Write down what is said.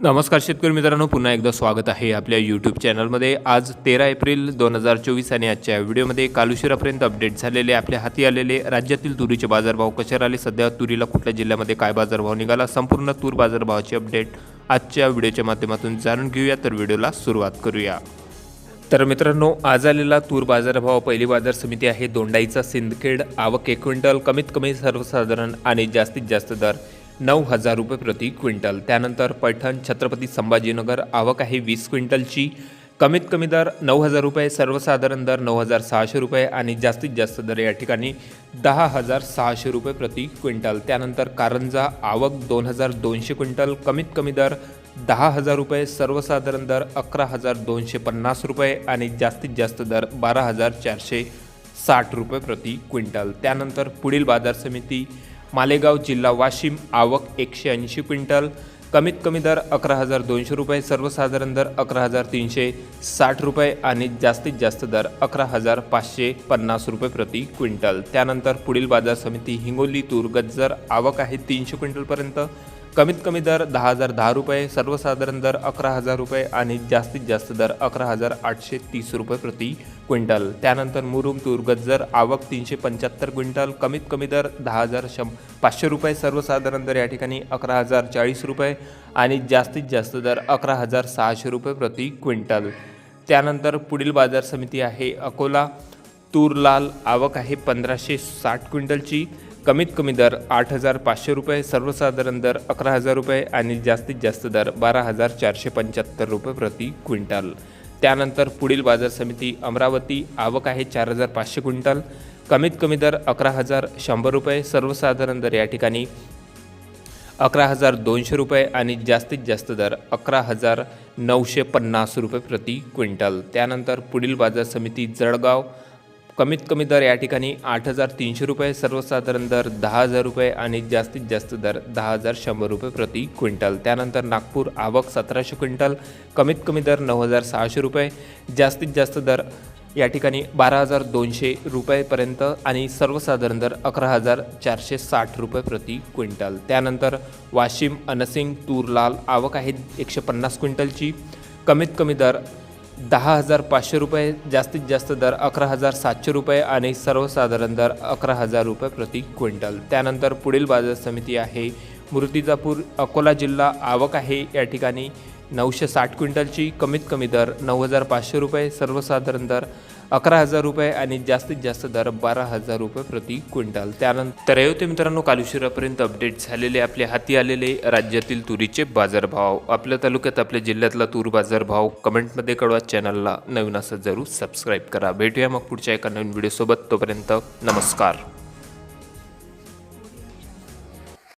नमस्कार शेतकरी मित्रांनो पुन्हा एकदा स्वागत आहे आपल्या यूट्यूब चॅनलमध्ये आज तेरा एप्रिल दोन हजार चोवीस आणि आजच्या व्हिडिओमध्ये काल उशिरापर्यंत अपडेट झालेले आपल्या हाती आलेले राज्यातील तुरीचे बाजारभाव कसे राहिले सध्या तुरीला कुठल्या जिल्ह्यामध्ये काय बाजारभाव निघाला संपूर्ण तूर बाजारभावाची अपडेट आजच्या व्हिडिओच्या माध्यमातून जाणून घेऊया. तर व्हिडिओला सुरुवात करूया. तर मित्रांनो आज आलेला तूर बाजारभाव पहिली बाजार समिती आहे दोंडाईचा सिंदखेड आवक एक क्विंटल कमीत कमी सर्वसाधारण आणि जास्तीत जास्त दर नऊ हजार रुपये प्रति क्विंटल. त्यानंतर पैठण छत्रपती संभाजीनगर आवक आहे वीस क्विंटलची. कमीत कमी दर नऊ हजार रुपये सर्वसाधारण दर नऊ हजार सहाशे रुपये आणि जास्तीत जास्त दर या ठिकाणी दहा हजार सहाशे रुपये प्रति क्विंटल. त्यानंतर कारंजा आवक दोन हजार दोनशे क्विंटल. कमीत कमी दर दहा हजार रुपये सर्वसाधारण दर अकरा हजार दोनशे पन्नास रुपये आणि जास्तीत जास्त दर बारा हजार चारशे साठ रुपये प्रति क्विंटल. त्यानंतर पुढील बाजार समिती मालेगाव जिल्हा वाशिम आवक एकशे ऐंशी क्विंटल कमीत कमी दर अकरा हजार दोनशे रुपये सर्वसाधारण दर अकरा हजार तीनशे साठ रुपये आणि जास्तीत जास्त दर अकरा हजार पाचशे पन्नास रुपये प्रति क्विंटल. त्यानंतर पुढील बाजार समिती हिंगोली तूर गज्जर आवक आहे तीनशे क्विंटलपर्यंत. कमीत कमी दर दहा हजार दहा रुपये सर्वसाधारण दर अकरा हजार रुपये आणि जास्तीत जास्त दर अकरा हजार आठशे तीस रुपये प्रति क्विंटल. त्यानंतर मुरुम तूर गज्जर आवक तीनशे पंच्याहत्तर क्विंटल कमीत कमी दर दहा हजार शं पाचशे रुपये सर्वसाधारण दर या ठिकाणी अकरा हजार चाळीस रुपये आणि जास्तीत जास्त दर अकरा हजार सहाशे रुपये प्रति क्विंटल. त्यानंतर पुढील बाजार समिती आहे अकोला. तूर लाल आवक आहे पंधराशे साठ क्विंटलची. कमीत कमी दर आठ हजार पाचशे रुपये सर्वसाधारण दर अकरा हजार रुपये आणि जास्तीत जास्त दर बारा हजार चारशे पंच्याहत्तर रुपये प्रति क्विंटल. त्यानंतर पुढील बाजार समिती अमरावती आवक आहे चार हजार पाचशे क्विंटल. कमीत कमी दर अकरा हजार शंभर रुपये सर्वसाधारण दर या ठिकाणी अकरा हजार दोनशे रुपये आणि जास्तीत जास्त दर अकरा हजार नऊशे पन्नास रुपये प्रति क्विंटल. त्यानंतर पुढील बाजार समिती जळगाव कमीत कमी दर या ठिकाणी आठ हजार तीनशे रुपये सर्वसाधारण दर दहा हजार रुपये आणि जास्तीत जास्त दर दहा हजार शंभर रुपये प्रति क्विंटल. त्यानंतर नागपूर आवक सतराशे क्विंटल कमीत कमी दर नऊ हजार सहाशे रुपये जास्तीत जास्त दर या ठिकाणी बारा हजार दोनशे रुपयेपर्यंत आणि सर्वसाधारण दर अकरा हजार चारशे साठ रुपये प्रति क्विंटल. त्यानंतर वाशिम अनसिंग तूर लाल आवक आहे एकशे पन्नास क्विंटलची. कमीत कमी दर दहा हजार पाचशे रुपये जास्तीत जास्त दर अकरा हजार सातशे रुपये आणि सर्वसाधारण दर अकरा हजार रुपये प्रति क्विंटल. त्यानंतर पुढील बाजार समिती आहे. मूर्तिजापूर अकोला जिल्हा आवक आहे. या ठिकाणी नऊशे साठ क्विंटलची कमीत कमी दर नऊ हजार पाचशे रुपये सर्वसाधारण दर अकरा हजार रुपये आणि जास्तीत जास्त दर बारा हजार रुपये प्रति क्विंटल. त्यानंतर होते मित्रांनो काल उशिरापर्यंत अपडेट झालेले आपल्या हाती आलेले राज्यातील तुरीचे बाजारभाव. आपल्या तालुक्यात आपल्या जिल्ह्यातला तूर बाजारभाव कमेंटमध्ये कळवा चॅनलला नवीन असं जरूर सबस्क्राईब करा. भेटूया मग पुढच्या एका नवीन व्हिडिओसोबत तोपर्यंत नमस्कार.